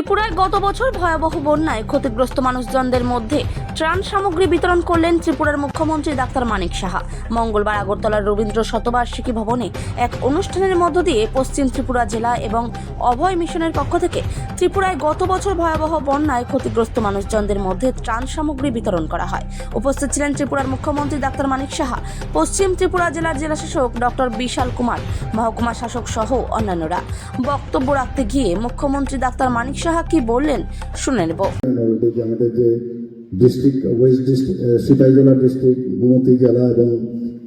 ত্রিপুরায় গত বছর ভয়াবহ বন্যায় ক্ষতিগ্রস্ত মানুষজনদের মধ্যে ত্রাণ সামগ্রী বিতরণ করলেন ত্রিপুরার মুখ্যমন্ত্রী ডাক্তার মানিক সাহা। মঙ্গলবার আগরতলার রবীন্দ্র শতবার্ষিকী ভবনে এক অনুষ্ঠানের মধ্য দিয়ে পশ্চিম ত্রিপুরা জেলা এবং অভয় মিশনের পক্ষ থেকে ত্রিপুরায় গত বছর ভয়াবহ বন্যায় ক্ষতিগ্রস্ত মানুষজনদের মধ্যে ত্রাণ সামগ্রী বিতরণ করা হয়। উপস্থিত ছিলেন ত্রিপুরার মুখ্যমন্ত্রী ডাক্তার মানিক সাহা, পশ্চিম ত্রিপুরা জেলার জেলাশাসক ডক্টর বিশাল কুমার, মহকুমা শাসক সহ অন্যান্যরা। বক্তব্য রাখতে গিয়ে মুখ্যমন্ত্রী ডাক্তার মানিক সাহা কি বললেন শুনে নেব। আমাদের যে ডিস্ট্রিক্ট ওয়েস্ট ডিস্ট্রিক্ট সিপাহী জেলা ডিস্ট্রিক্ট গুমতি জেলা এবং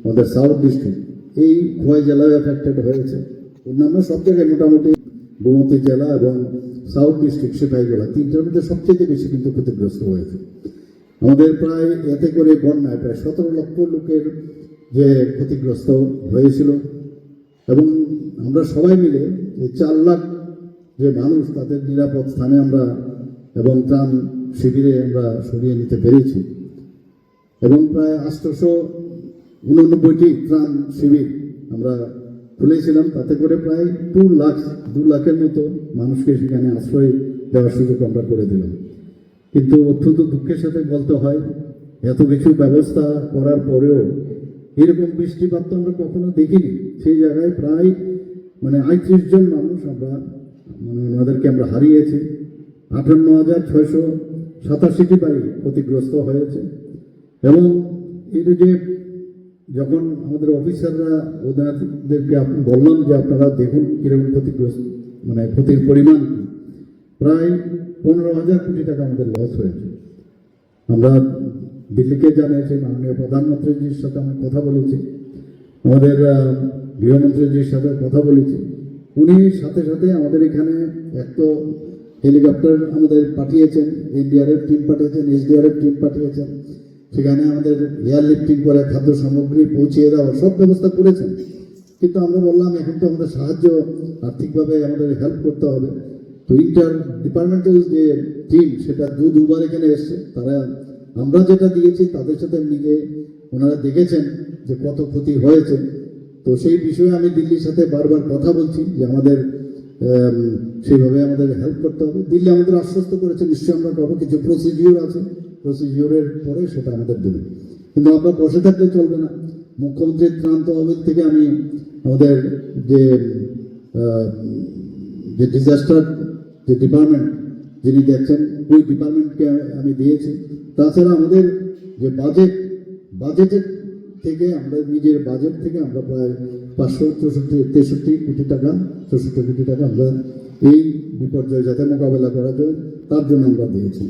আমাদের সাউথ ডিস্ট্রিক্ট এই উভয় জেলায় এফেক্টেড হয়েছে। অন্যান্য সব জায়গায় মোটামুটি গুমতি জেলা এবং সাউথ ডিস্ট্রিক্ট সিপাহী জেলা তিনটার মধ্যে সবচেয়ে বেশি কিন্তু ক্ষতিগ্রস্ত হয়েছে। আমাদের প্রায় এতে করে বন্যায় প্রায় সতেরো লক্ষ লোকের যে ক্ষতিগ্রস্ত হয়েছিল এবং আমরা সবাই মিলে চার লাখ যে মানুষ তাদের নিরাপদ স্থানে আমরা এবং ত্রাণ শিবিরে আমরা সরিয়ে নিতে পেরেছি। এবং প্রায় আটশোশো উননব্বইটি ত্রাণ শিবির আমরা খুলেছিলাম। তাতে করে প্রায় টু লাখ, দু লাখের মতো মানুষকে সেখানে আশ্রয় দেওয়ার সুযোগ আমরা করে দিলাম। কিন্তু অত্যন্ত দুঃখের সাথে বলতে হয়, এত কিছু ব্যবস্থা করার পরেও এরকম বৃষ্টিপাত তো আমরা কখনো দেখিনি। সেই জায়গায় প্রায় মানে আটত্রিশ জন মানুষ আমরা মানে ওনাদেরকে আমরা হারিয়েছি। আটান্ন হাজার ছয়শো সাতাশিটি বাড়ি ক্ষতিগ্রস্ত হয়েছে। এবং এর যে যখন আমাদের অফিসাররা ওনাদেরকে বললাম যে আপনারা দেখুন কীরকম ক্ষতিগ্রস্ত মানে ক্ষতির পরিমাণ প্রায় পনেরো হাজার কোটি টাকা আমাদের লস হয়েছে। আমরা দিল্লিকে জানিয়েছি, মাননীয় প্রধানমন্ত্রীজির সাথে আমি কথা বলেছি, আমাদের গৃহমন্ত্রীজির সাথে কথা বলেছি। উনি সাথে সাথে আমাদের এখানে এক তো হেলিকপ্টার আমাদের পাঠিয়েছেন এনডিআরএফ টিম পাঠিয়েছেন এসডিআরএফ টিম পাঠিয়েছেন। সেখানে আমাদের এয়ার লিফটিং করে খাদ্য সামগ্রী পৌঁছিয়ে দেওয়া সব ব্যবস্থা করেছেন। কিন্তু আমরা বললাম এখন তো আমাদের সাহায্য আর্থিকভাবে আমাদের হেল্প করতে হবে। তো ইন্টার ডিপার্টমেন্টাল যে টিম সেটা দু দুবার এখানে এসছে। তারা আমরা যেটা দিয়েছি তাদের সাথে মিলে ওনারা দেখেছেন যে কত ক্ষতি হয়েছে। তো সেই বিষয়ে আমি দিল্লির সাথে বারবার কথা বলছি যে আমাদের আম, সেইভাবে আমাদের হেল্প করতে হবে। দিল্লি আমাদের আশ্বস্ত করেছে, নিশ্চয়ই আমরা পাবো। কিছু প্রসিডিওর আছে। প্রসিডিওরের পরে সেটা আমাদের দেবে। কিন্তু আমরা বসে থাকলে চলবে না। মুখ্যমন্ত্রীর ত্রাণ তহবিল থেকে আমি আমাদের যে যে ডিজাস্টার যে ডিপার্টমেন্ট যিনি দেখছেন, ওই ডিপার্টমেন্টকে আমি দিয়েছি। তাছাড়া আমাদের যে বাজেট বাজেটের থেকে আমরা, নিজের বাজেট থেকে আমরা প্রায় পাঁচশো চৌষট্টি, তেষট্টি কোটি টাকা, চৌষট্টি কোটি টাকা আমরা এই বিপর্যয় যাতে মোকাবেলা করা যায়, তার জন্য আমরা দিয়েছি।